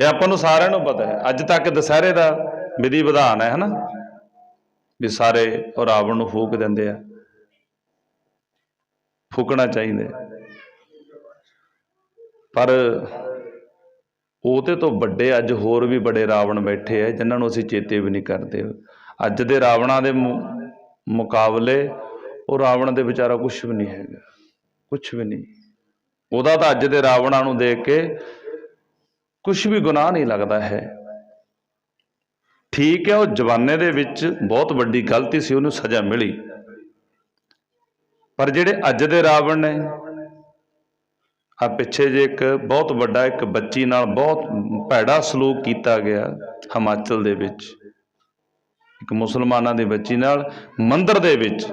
ਇਹ ਆਪਾਂ ਨੂੰ ਸਾਰਿਆਂ ਨੂੰ ਪਤਾ ਹੈ। ਅੱਜ ਤੱਕ ਦੁਸਹਿਰੇ ਦਾ ਵਿਧੀ ਵਿਧਾਨ ਹੈ, ਹਨਾ? ਵੀ ਸਾਰੇ ਉਹ ਰਾਵਣ ਨੂੰ ਫੂਕ ਦਿੰਦੇ ਆ। ਫੂਕਣਾ ਚਾਹੀਦਾ ਪਰ ਉਹਦੇ ਤੋਂ ਵੱਡੇ ਅੱਜ ਹੋਰ ਵੀ ਬੜੇ ਰਾਵਣ ਬੈਠੇ ਆ, ਜਿਨ੍ਹਾਂ ਨੂੰ ਅਸੀਂ ਚੇਤੇ ਵੀ ਨਹੀਂ ਕਰਦੇ। ਅੱਜ ਦੇ ਰਾਵਣਾਂ ਦੇ ਮੁਕਾਬਲੇ ਉਹ ਰਾਵਣ ਦੇ ਵਿਚਾਰਾ ਕੁਝ ਵੀ ਨਹੀਂ ਹੈਗਾ। ਕੁਝ ਵੀ ਨਹੀਂ। ਉਹਦਾ ਤਾਂ ਅੱਜ ਦੇ ਰਾਵਣਾਂ ਨੂੰ ਦੇਖ ਕੇ ਕੁਝ ਵੀ ਗੁਨਾਹ ਨਹੀਂ ਲੱਗਦਾ ਹੈ। ਠੀਕ ਹੈ, ਉਹ ਜਵਾਨੇ ਦੇ ਵਿੱਚ ਬਹੁਤ ਵੱਡੀ ਗਲਤੀ ਸੀ, ਉਹਨੂੰ ਸਜ਼ਾ ਮਿਲੀ। ਪਰ ਜਿਹੜੇ ਅੱਜ ਦੇ ਰਾਵਣ ਨੇ, ਆ ਪਿੱਛੇ ਜੇ ਇੱਕ ਬਹੁਤ ਵੱਡਾ ਇੱਕ ਬੱਚੀ ਨਾਲ ਬਹੁਤ ਭੈੜਾ ਸਲੂਕ ਕੀਤਾ ਗਿਆ ਹਿਮਾਚਲ ਦੇ ਵਿੱਚ, ਇੱਕ ਮੁਸਲਮਾਨਾਂ ਦੀ ਬੱਚੀ ਨਾਲ ਮੰਦਰ ਦੇ ਵਿੱਚ।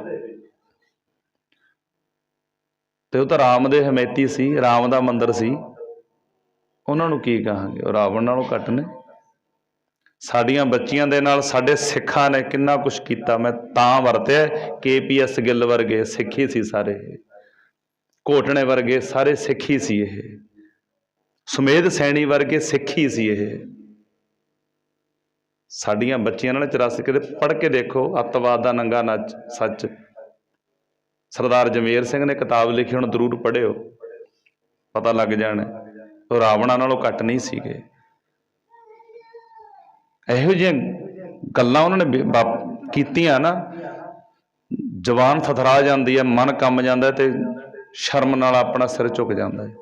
ਤੇ ਉਹ ਤਾਂ ਰਾਮ ਦੇ ਹਮੇਤੀ ਸੀ, ਰਾਮ ਦਾ ਮੰਦਰ ਸੀ। ਉਹਨਾਂ ਨੂੰ ਕੀ ਕਹਾਂਗੇ? ਉਹ ਰਾਵਣ ਨਾਲੋਂ ਘੱਟ ਨੇ। ਸਾਡੀਆਂ ਬੱਚੀਆਂ ਦੇ ਨਾਲ ਸਾਡੇ ਸਿੱਖਾਂ ਨੇ ਕਿੰਨਾ ਕੁਝ ਕੀਤਾ। ਮੈਂ ਤਾਂ ਵਰਤਿਆ ਕੇਪੀਐਸ ਗਿੱਲ ਵਰਗੇ ਸਿੱਖੀ ਸੀ ਸਾਰੇ। ਘੋਟਣੇ ਵਰਗੇ ਸਾਰੇ ਸਿੱਖੀ ਸੀ ਇਹ। ਸੁਮੇਧ ਸੈਣੀ ਵਰਗੇ ਸਿੱਖੀ ਸੀ ਇਹ। ਸਾਡੀਆਂ ਬੱਚੀਆਂ ਨਾਲ 84 ਕਿਤੇ ਪੜ੍ਹ ਕੇ ਦੇਖੋ, ਅੱਤਵਾਦ ਦਾ ਨੰਗਾ ਨੱਚ, ਸੱਚ। ਸਰਦਾਰ ਜਮੇਰ ਸਿੰਘ ਨੇ ਕਿਤਾਬ ਲਿਖੀ, ਹੁਣ ਜ਼ਰੂਰ ਪੜ੍ਹਿਓ। ਪਤਾ ਲੱਗ ਜਾਣਾ। ਉਹ ਰਾਵਣਾਂ ਨਾਲੋਂ ਘੱਟ ਨਹੀਂ ਸੀਗੇ। ਇਹੋ ਜਿਹੀਆਂ ਗੱਲਾਂ ਉਹਨਾਂ ਨੇ ਬੇ- ਕੀਤੀਆਂ ਨਾ, ਜਵਾਨ ਥਥਰਾ ਜਾਂਦੀ ਹੈ, ਮਨ ਕੰਮ ਜਾਂਦਾ ਤੇ ਸ਼ਰਮ ਨਾਲ ਆਪਣਾ ਸਿਰ ਝੁਕ ਜਾਂਦਾ ਹੈ।